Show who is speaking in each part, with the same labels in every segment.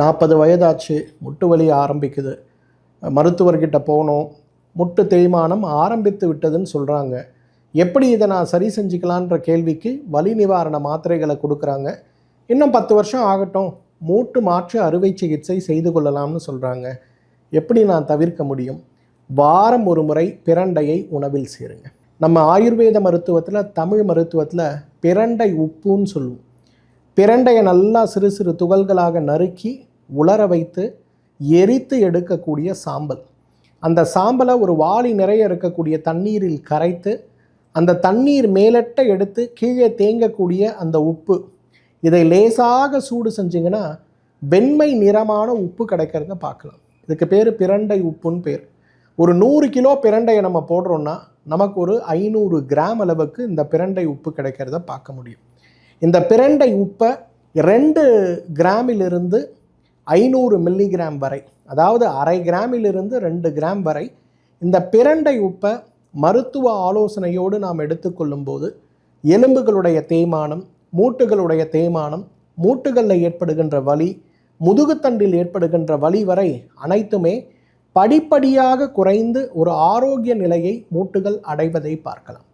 Speaker 1: நாற்பது வயதாச்சு முட்டு வலி ஆரம்பிக்குது. மருத்துவர்கிட்ட போனோம். முட்டு தேய்மானம் ஆரம்பித்து விட்டதுன்னு சொல்கிறாங்க எப்படி இதை நான் சரி செஞ்சுக்கலான்ற கேள்விக்கு வலி நிவாரண மாத்திரைகளை கொடுக்குறாங்க. இன்னும் பத்து வருஷம் ஆகட்டும். மூட்டு மாற்று அறுவை சிகிச்சை செய்து கொள்ளலாம்னு சொல்கிறாங்க எப்படி நான் தவிர்க்க முடியும்? வாரம் ஒரு முறை பிரண்டையை உணவில் சேருங்க. நம்ம ஆயுர்வேத மருத்துவத்தில் தமிழ் மருத்துவத்தில் பிரண்டை உப்புன்னு சொல்லுவோம். பிரண்டையை நல்லா சிறு சிறு துகள்களாக நறுக்கி உலர வைத்து எரித்து எடுக்கக்கூடிய சாம்பல். அந்த சாம்பலை ஒரு வாளி நிறைய இருக்கக்கூடிய தண்ணீரில் கரைத்து அந்த தண்ணீர் மேலட்ட எடுத்து கீழே தேங்கக்கூடிய அந்த உப்பு. இதை லேசாக சூடு செஞ்சிங்கன்னா வெண்மை நிறமான உப்பு கிடைக்கிறத பார்க்கலாம். இதுக்கு பேர் பிரண்டை உப்புன்னு பேர். ஒரு நூறு கிலோ பிரண்டையை நம்ம போடுறோன்னா நமக்கு ஒரு ஐநூறு கிராம் அளவுக்கு இந்த பிரண்டை உப்பு கிடைக்கிறத பார்க்க முடியும். இந்த பிரண்டை உப்பை ரெண்டு கிராமிலிருந்து ஐநூறு மில்லிகிராம் வரை அதாவது அரை கிராமிலிருந்து ரெண்டு கிராம் வரை இந்த பிரண்டை உப்பை மருத்துவ ஆலோசனையோடு நாம் எடுத்துக்கொள்ளும்போது எலும்புகளுடைய தேய்மானம் மூட்டுகளுடைய தேய்மானம் மூட்டுகளில் ஏற்படுகின்ற வலி முதுகுத்தண்டில் ஏற்படுகின்ற வலி வரை அனைத்துமே படிப்படியாக குறைந்து ஒரு ஆரோக்கிய நிலையை மூட்டுகள் அடைவதை பார்க்கலாம்.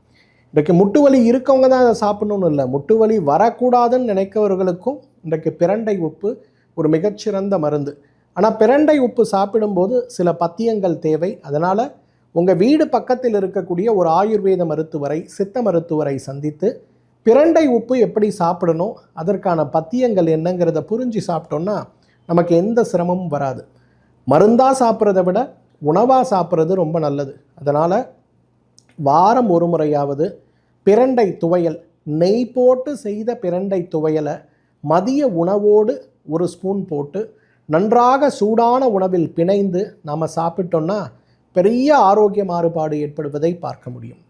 Speaker 1: இன்றைக்கு முட்டு வலி இருக்கவங்க தான் அதை சாப்பிடணும்னு இல்லை. முட்டு வலி வரக்கூடாதுன்னு நினைக்கிறவர்களுக்கும் இன்றைக்கு பிரண்டை உப்பு ஒரு மிகச்சிறந்த மருந்து. ஆனால் பிரண்டை உப்பு சாப்பிடும்போது சில பத்தியங்கள் தேவை. அதனால் உங்கள் வீடு பக்கத்தில் இருக்கக்கூடிய ஒரு ஆயுர்வேத மருத்துவரை சித்த மருத்துவரை சந்தித்து பிரண்டை உப்பு எப்படி சாப்பிடணும் அதற்கான பத்தியங்கள் என்னங்கிறத புரிஞ்சு சாப்பிட்டோன்னா நமக்கு எந்த சிரமமும் வராது. மருந்தாக சாப்பிட்றத விட உணவாக சாப்பிட்றது ரொம்ப நல்லது. அதனால் வாரம் ஒரு முறையாவது பிரண்டை துவையல். நெய் போட்டு செய்த பிரண்டை துவையலை மதிய உணவோடு ஒரு ஸ்பூன் போட்டு நன்றாக சூடான உணவில் பிணைந்து நாம் சாப்பிட்டோன்னா பெரிய ஆரோக்கிய மாறுபாடு ஏற்படுவதை பார்க்க முடியும்.